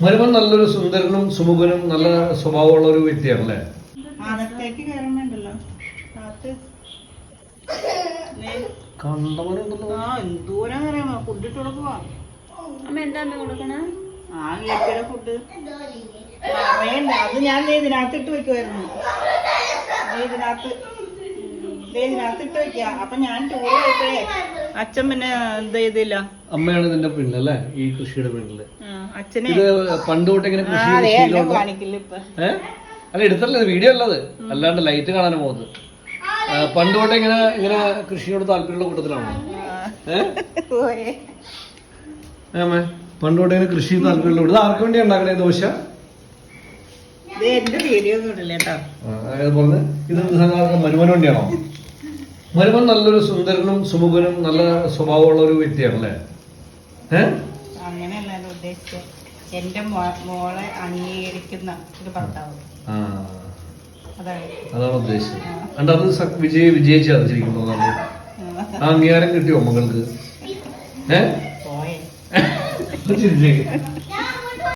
മരുമൻ നല്ലൊരു സുന്ദരനും സുമുഖനും നല്ല സ്വഭാവമുള്ള ഒരു വ്യക്തിയാണ് അല്ലേ അത് ഞാൻ ദേ ഇതിനകത്ത് ഇട്ട് വെക്കുമായിരുന്നു ദേ ഇതിനകത്ത്. അപ്പൊ ഞാൻ ടൂർ പോയപ്പോഴേ അച്ഛൻ പിന്നെ എന്ത് ചെയ്തില്ല അമ്മയാണ് ഇതിന്റെ പിന്നിലല്ലേ ഈ കൃഷിയുടെ ആ, അച്ഛനെ ഇത് പണ്ട് തൊട്ട് ഇങ്ങനെ കൃഷി അല്ല എടുത്തല്ലേ വീഡിയോ അല്ലത് അല്ലാണ്ട് ലൈറ്റ് കാണാൻ പോകുന്നത്. പണ്ട് തൊട്ട് ഇങ്ങനെ ഇങ്ങനെ കൃഷിയോട് താല്പര്യമുള്ള കൂട്ടത്തിലാണോ? ഏ? അമ്മേ പണ്ട് തൊട്ട് ഇങ്ങനെ കൃഷി താല്പര്യമുള്ള കൂട്ടത്തിൽ ആർക്ക് വേണ്ടി ഉണ്ടാക്കണേ ദോശ? ഇത് മരുമന് വേണ്ടിയാണോ? മരുമൻ നല്ലൊരു സുന്ദരനും സുമുഖനും നല്ല സ്വഭാവമുള്ള ഒരു വ്യക്തിയാണല്ലേ? ഏഹ് അങ്ങനെയല്ല ഞാൻ ഉദ്ദേശിച്ചത് എന്റെ മോളെ അംഗീകരിക്കുന്ന ഒരു ഭർത്താവ്. അതാണ്. ഉദ്ദേശിച്ചത്. അത് വിജയ വിജയിച്ചത് ശരിക്കും തോന്നുന്നു ആ. അംഗീകാരം കിട്ടിയോ മകൾക്ക്? ഏ? ചിന്തിച്ചേക്ക്